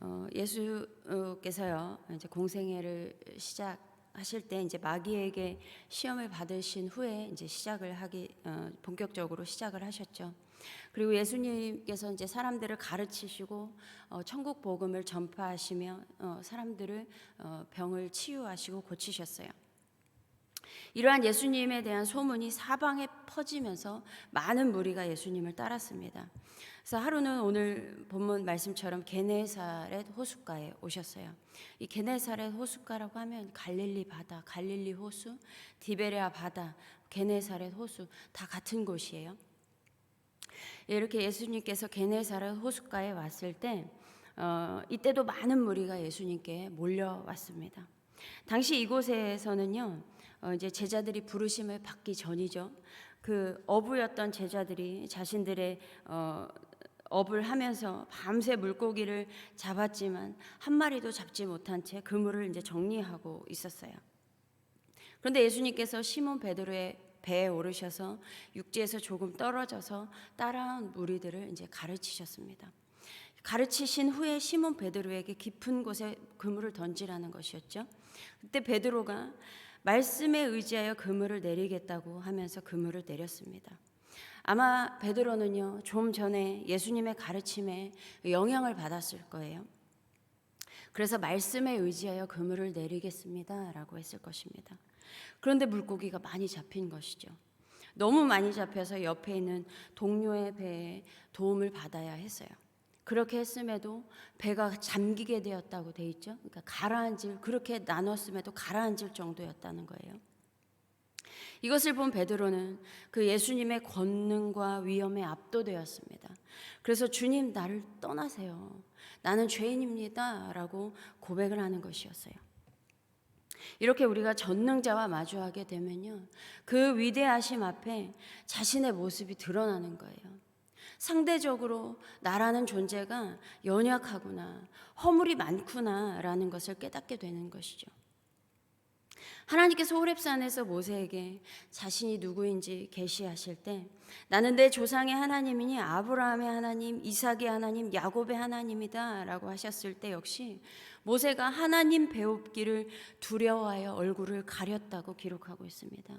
어, 예수께서요 이제 공생애를 시작하실 때 이제 마귀에게 시험을 받으신 후에 이제 시작을 하기 어, 본격적으로 시작을 하셨죠. 그리고 예수님께서 이제 사람들을 가르치시고 어, 천국 복음을 전파하시며 어, 사람들을 어, 병을 치유하시고 고치셨어요. 이러한 예수님에 대한 소문이 사방에 퍼지면서 많은 무리가 예수님을 따랐습니다. 그래서 하루는 오늘 본문 말씀처럼 게네사렛 호숫가에 오셨어요. 이 게네사렛 호숫가라고 하면 갈릴리 바다, 갈릴리 호수, 디베레아 바다, 게네사렛 호수 다 같은 곳이에요. 이렇게 예수님께서 게네사렛 호숫가에 왔을 때 어, 이때도 많은 무리가 예수님께 몰려왔습니다. 당시 이곳에서는요, 어, 이제 제자들이 부르심을 받기 전이죠. 그 어부였던 제자들이 자신들의 어, 업을 하면서 밤새 물고기를 잡았지만 한 마리도 잡지 못한 채 그물을 이제 정리하고 있었어요. 그런데 예수님께서 시몬 베드로의 배에 오르셔서 육지에서 조금 떨어져서 따라온 무리들을 이제 가르치셨습니다. 가르치신 후에 시몬 베드로에게 깊은 곳에 그물을 던지라는 것이었죠. 그때 베드로가 말씀에 의지하여 그물을 내리겠다고 하면서 그물을 내렸습니다. 아마 베드로는요 좀 전에 예수님의 가르침에 영향을 받았을 거예요. 그래서 말씀에 의지하여 그물을 내리겠습니다라고 했을 것입니다. 그런데 물고기가 많이 잡힌 것이죠. 너무 많이 잡혀서 옆에 있는 동료의 배에 도움을 받아야 했어요. 그렇게 했음에도 배가 잠기게 되었다고 돼 있죠. 그러니까 가라앉을 그렇게 나눴음에도 가라앉을 정도였다는 거예요. 이것을 본 베드로는 그 예수님의 권능과 위엄에 압도되었습니다. 그래서 주님 나를 떠나세요. 나는 죄인입니다라고 고백을 하는 것이었어요. 이렇게 우리가 전능자와 마주하게 되면요. 그 위대하심 앞에 자신의 모습이 드러나는 거예요. 상대적으로 나라는 존재가 연약하구나, 허물이 많구나라는 것을 깨닫게 되는 것이죠. 하나님께서 호렙산에서 모세에게 자신이 누구인지 계시하실 때 나는 내 조상의 하나님이니 아브라함의 하나님, 이삭의 하나님, 야곱의 하나님이다라고 하셨을 때 역시 모세가 하나님 배웁기를 두려워하여 얼굴을 가렸다고 기록하고 있습니다.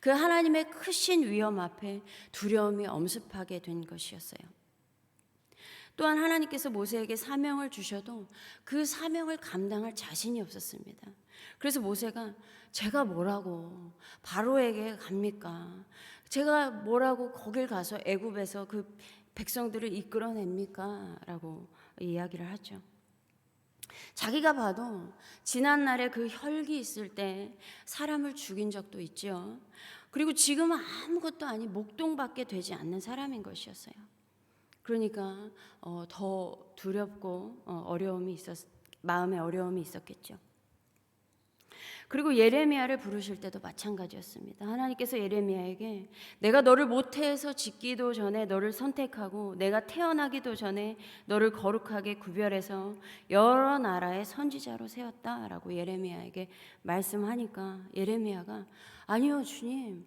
그 하나님의 크신 위엄 앞에 두려움이 엄습하게 된 것이었어요. 또한 하나님께서 모세에게 사명을 주셔도 그 사명을 감당할 자신이 없었습니다. 그래서 모세가 제가 뭐라고 바로에게 갑니까? 제가 뭐라고 거길 가서 애굽에서 그 백성들을 이끌어냅니까? 라고 이야기를 하죠. 자기가 봐도 지난날에 그 혈기 있을 때 사람을 죽인 적도 있죠. 그리고 지금은 아무것도 아닌 목동밖에 되지 않는 사람인 것이었어요. 그러니까 어, 더 두렵고 어, 어려움이 있었 마음에 어려움이 있었겠죠. 그리고 예레미야를 부르실 때도 마찬가지였습니다. 하나님께서 예레미야에게 내가 너를 모태에서 짓기도 전에 너를 선택하고 내가 태어나기도 전에 너를 거룩하게 구별해서 여러 나라의 선지자로 세웠다라고 예레미야에게 말씀하니까 예레미야가 아니요 주님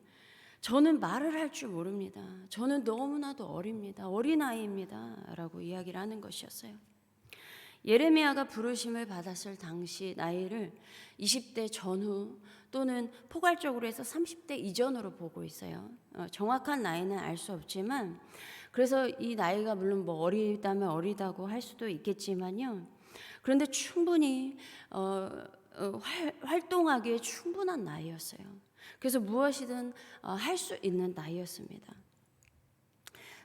저는 말을 할 줄 모릅니다. 저는 너무나도 어립니다. 어린아이입니다. 라고 이야기를 하는 것이었어요. 예레미야가 부르심을 받았을 당시 나이를 20대 전후 또는 포괄적으로 해서 30대 이전으로 보고 있어요. 어, 정확한 나이는 알 수 없지만 그래서 이 나이가 물론 뭐 어리다면 어리다고 할 수도 있겠지만요. 그런데 충분히 어, 어, 활, 활동하기에 충분한 나이였어요. 그래서 무엇이든 어, 할수 있는 나이였습니다.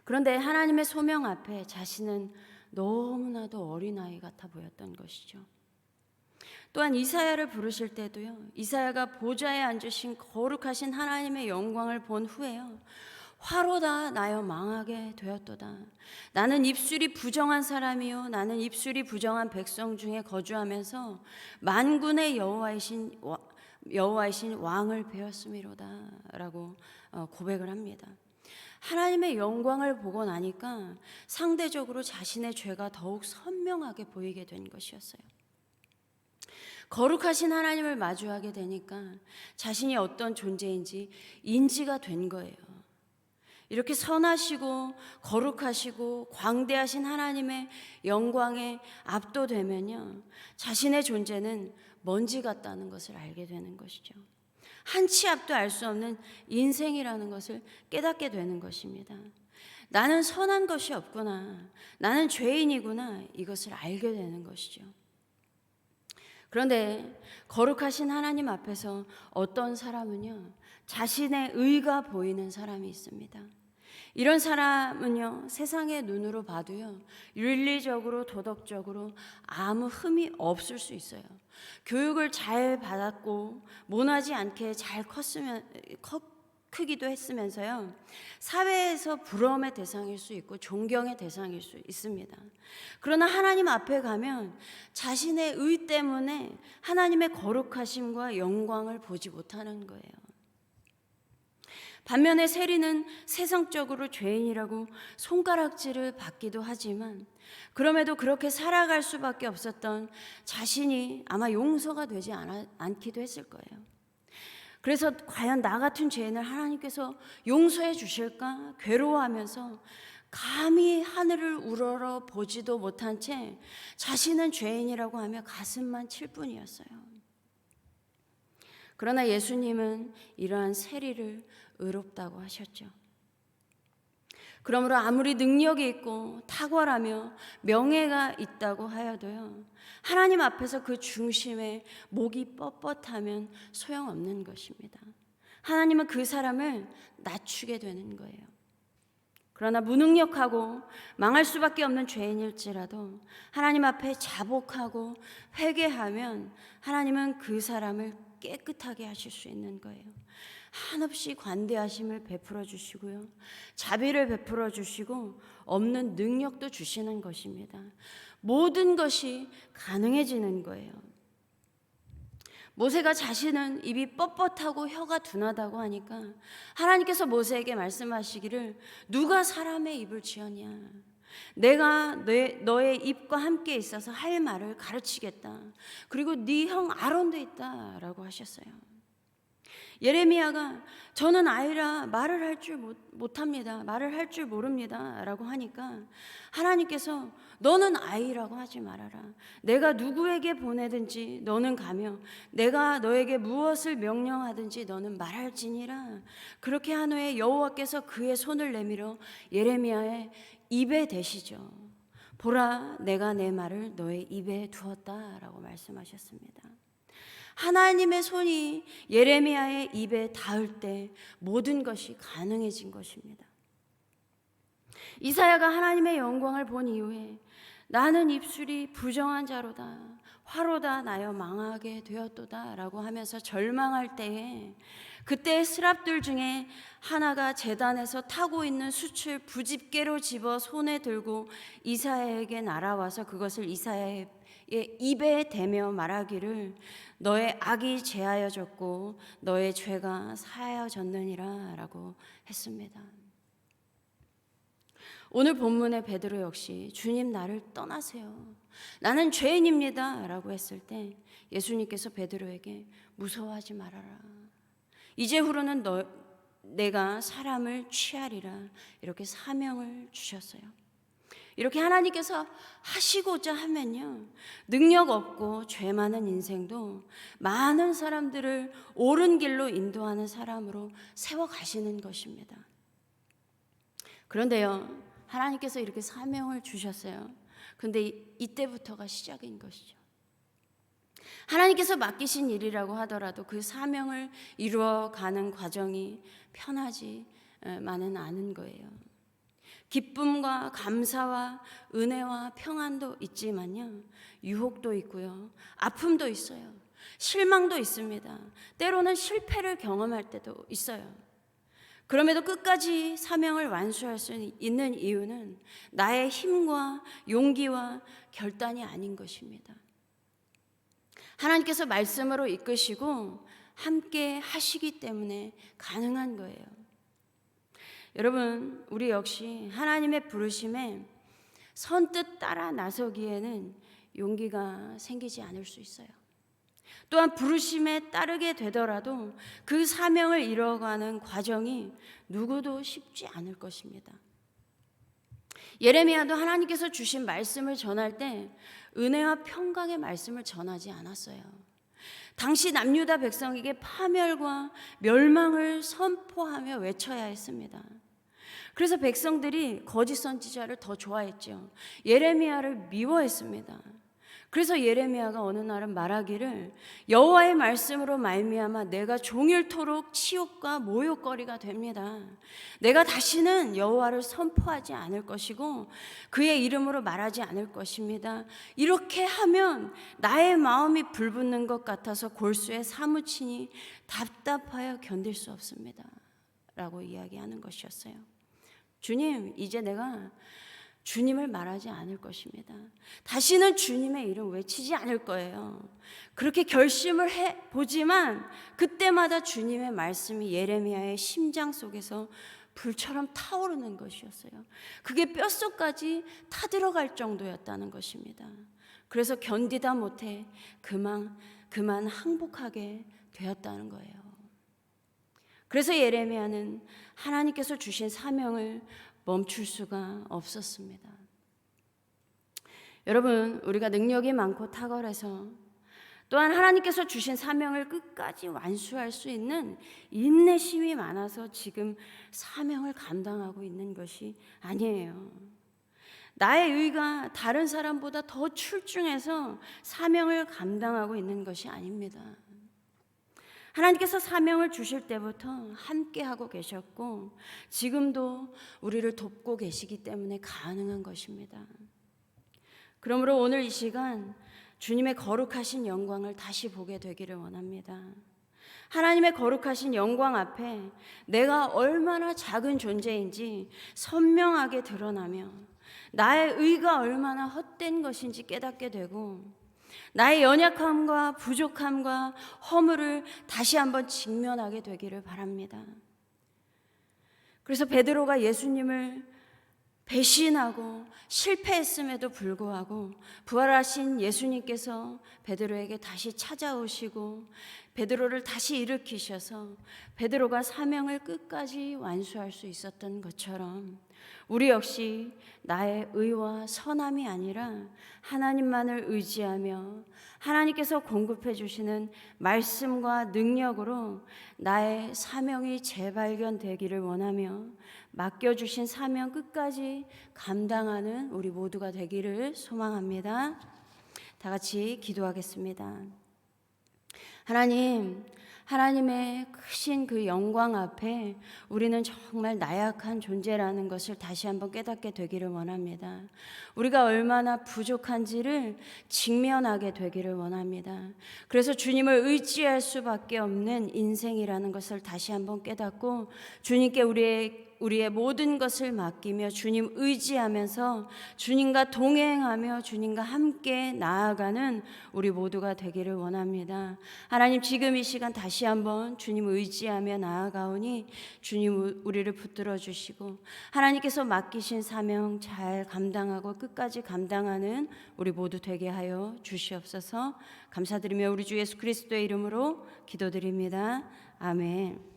그런데 하나님의 소명 앞에 자신은 너무나도 어린아이 같아 보였던 것이죠. 또한 이사야를 부르실 때도요. 이사야가 보좌에 앉으신 거룩하신 하나님의 영광을 본 후에요. 화로다 나여 망하게 되었도다. 나는 입술이 부정한 사람이요 나는 입술이 부정한 백성 중에 거주하면서 만군의 여호와이신 여호와이신 왕을 배웠음이로다라고 어, 고백을 합니다. 하나님의 영광을 보고 나니까 상대적으로 자신의 죄가 더욱 선명하게 보이게 된 것이었어요. 거룩하신 하나님을 마주하게 되니까 자신이 어떤 존재인지 인지가 된 거예요. 이렇게 선하시고 거룩하시고 광대하신 하나님의 영광에 압도되면요. 자신의 존재는 먼지 같다는 것을 알게 되는 것이죠. 한 치 앞도 알 수 없는 인생이라는 것을 깨닫게 되는 것입니다. 나는 선한 것이 없구나. 나는 죄인이구나. 이것을 알게 되는 것이죠. 그런데 거룩하신 하나님 앞에서 어떤 사람은요, 자신의 의가 보이는 사람이 있습니다. 이런 사람은요, 세상의 눈으로 봐도요, 윤리적으로, 도덕적으로 아무 흠이 없을 수 있어요. 교육을 잘 받았고, 모나지 않게 잘 컸으면, 컸, 크기도 했으면서요, 사회에서 부러움의 대상일 수 있고, 존경의 대상일 수 있습니다. 그러나 하나님 앞에 가면 자신의 의 때문에 하나님의 거룩하심과 영광을 보지 못하는 거예요. 반면에 세리는 세상적으로 죄인이라고 손가락질을 받기도 하지만 그럼에도 그렇게 살아갈 수밖에 없었던 자신이 아마 용서가 되지 않아, 않기도 했을 거예요. 그래서 과연 나 같은 죄인을 하나님께서 용서해 주실까 괴로워하면서 감히 하늘을 우러러 보지도 못한 채 자신은 죄인이라고 하며 가슴만 칠 뿐이었어요. 그러나 예수님은 이러한 세리를 의롭다고 하셨죠. 그러므로 아무리 능력이 있고 탁월하며 명예가 있다고 하여도요. 하나님 앞에서 그 중심에 목이 뻣뻣하면 소용없는 것입니다. 하나님은 그 사람을 낮추게 되는 거예요. 그러나 무능력하고 망할 수밖에 없는 죄인일지라도 하나님 앞에 자복하고 회개하면 하나님은 그 사람을 깨끗하게 하실 수 있는 거예요. 한없이 관대하심을 베풀어 주시고요. 자비를 베풀어 주시고 없는 능력도 주시는 것입니다. 모든 것이 가능해지는 거예요. 모세가 자신은 입이 뻣뻣하고 혀가 둔하다고 하니까 하나님께서 모세에게 말씀하시기를 누가 사람의 입을 지었냐 내가 너 너의 입과 함께 있어서 할 말을 가르치겠다. 그리고 네 형 아론도 있다라고 하셨어요. 예레미야가 저는 아이라 말을 할 줄 못합니다. 말을 할 줄 모릅니다. 라고 하니까 하나님께서 너는 아이라고 하지 말아라. 내가 누구에게 보내든지 너는 가며 내가 너에게 무엇을 명령하든지 너는 말할지니라. 그렇게 한 후에 여호와께서 그의 손을 내밀어 예레미야의 입에 대시죠. 보라 내가 내 말을 너의 입에 두었다라고 말씀하셨습니다. 하나님의 손이 예레미야의 입에 닿을 때 모든 것이 가능해진 것입니다. 이사야가 하나님의 영광을 본 이후에 나는 입술이 부정한 자로다. 화로다 나여 망하게 되었도다라고 하면서 절망할 때에 그때 스랍들 중에 하나가 재단에서 타고 있는 숯을 부집게로 집어 손에 들고 이사야에게 날아와서 그것을 이사야의 입에 대며 말하기를 너의 악이 제하여졌고 너의 죄가 사하여졌느니라라고 했습니다. 오늘 본문의 베드로 역시 주님 나를 떠나세요. 나는 죄인입니다라고 했을 때 예수님께서 베드로에게 무서워하지 말아라. 이제후로는 너 내가 사람을 취하리라 이렇게 사명을 주셨어요. 이렇게 하나님께서 하시고자 하면요. 능력 없고 죄 많은 인생도 많은 사람들을 옳은 길로 인도하는 사람으로 세워 가시는 것입니다. 그런데요. 하나님께서 이렇게 사명을 주셨어요. 근데 이때부터가 시작인 것이죠. 하나님께서 맡기신 일이라고 하더라도 그 사명을 이루어 가는 과정이 편하지만은 않은 거예요. 기쁨과 감사와 은혜와 평안도 있지만요. 유혹도 있고요. 아픔도 있어요. 실망도 있습니다. 때로는 실패를 경험할 때도 있어요. 그럼에도 끝까지 사명을 완수할 수 있는 이유는 나의 힘과 용기와 결단이 아닌 것입니다. 하나님께서 말씀으로 이끄시고 함께 하시기 때문에 가능한 거예요. 여러분, 우리 역시 하나님의 부르심에 선뜻 따라 나서기에는 용기가 생기지 않을 수 있어요. 또한 부르심에 따르게 되더라도 그 사명을 이뤄가는 과정이 누구도 쉽지 않을 것입니다. 예레미야도 하나님께서 주신 말씀을 전할 때 은혜와 평강의 말씀을 전하지 않았어요. 당시 남유다 백성에게 파멸과 멸망을 선포하며 외쳐야 했습니다. 그래서 백성들이 거짓 선지자를 더 좋아했죠. 예레미야를 미워했습니다. 그래서 예레미야가 어느 날은 말하기를 여호와의 말씀으로 말미암아 내가 종일토록 치욕과 모욕거리가 됩니다. 내가 다시는 여호와를 선포하지 않을 것이고 그의 이름으로 말하지 않을 것입니다. 이렇게 하면 나의 마음이 불붙는 것 같아서 골수에 사무치니 답답하여 견딜 수 없습니다. 라고 이야기하는 것이었어요. 주님, 이제 내가 주님을 말하지 않을 것입니다. 다시는 주님의 이름 외치지 않을 거예요. 그렇게 결심을 해 보지만 그때마다 주님의 말씀이 예레미야의 심장 속에서 불처럼 타오르는 것이었어요. 그게 뼛속까지 타들어갈 정도였다는 것입니다. 그래서 견디다 못해 그만 그만 항복하게 되었다는 거예요. 그래서 예레미야는 하나님께서 주신 사명을 멈출 수가 없었습니다. 여러분, 우리가 능력이 많고 탁월해서 또한 하나님께서 주신 사명을 끝까지 완수할 수 있는 인내심이 많아서 지금 사명을 감당하고 있는 것이 아니에요. 나의 의가 다른 사람보다 더 출중해서 사명을 감당하고 있는 것이 아닙니다. 하나님께서 사명을 주실 때부터 함께 하고 계셨고 지금도 우리를 돕고 계시기 때문에 가능한 것입니다. 그러므로 오늘 이 시간 주님의 거룩하신 영광을 다시 보게 되기를 원합니다. 하나님의 거룩하신 영광 앞에 내가 얼마나 작은 존재인지 선명하게 드러나며 나의 의가 얼마나 헛된 것인지 깨닫게 되고 나의 연약함과 부족함과 허물을 다시 한번 직면하게 되기를 바랍니다. 그래서 베드로가 예수님을 배신하고 실패했음에도 불구하고 부활하신 예수님께서 베드로에게 다시 찾아오시고 베드로를 다시 일으키셔서 베드로가 사명을 끝까지 완수할 수 있었던 것처럼 우리 역시 나의 의와 선함이 아니라 하나님만을 의지하며 하나님께서 공급해 주시는 말씀과 능력으로 나의 사명이 재발견되기를 원하며 맡겨 주신 사명 끝까지 감당하는 우리 모두가 되기를 소망합니다. 다 같이 기도하겠습니다. 하나님, 하나님의 크신 그 영광 앞에 우리는 정말 나약한 존재라는 것을 다시 한번 깨닫게 되기를 원합니다. 우리가 얼마나 부족한지를 직면하게 되기를 원합니다. 그래서 주님을 의지할 수밖에 없는 인생이라는 것을 다시 한번 깨닫고 주님께 우리의 우리의 모든 것을 맡기며 주님 의지하면서 주님과 동행하며 주님과 함께 나아가는 우리 모두가 되기를 원합니다. 하나님 지금 이 시간 다시 한번 주님 의지하며 나아가오니 주님 우리를 붙들어 주시고 하나님께서 맡기신 사명 잘 감당하고 끝까지 감당하는 우리 모두 되게 하여 주시옵소서. 감사드리며 우리 주 예수 그리스도의 이름으로 기도드립니다. 아멘.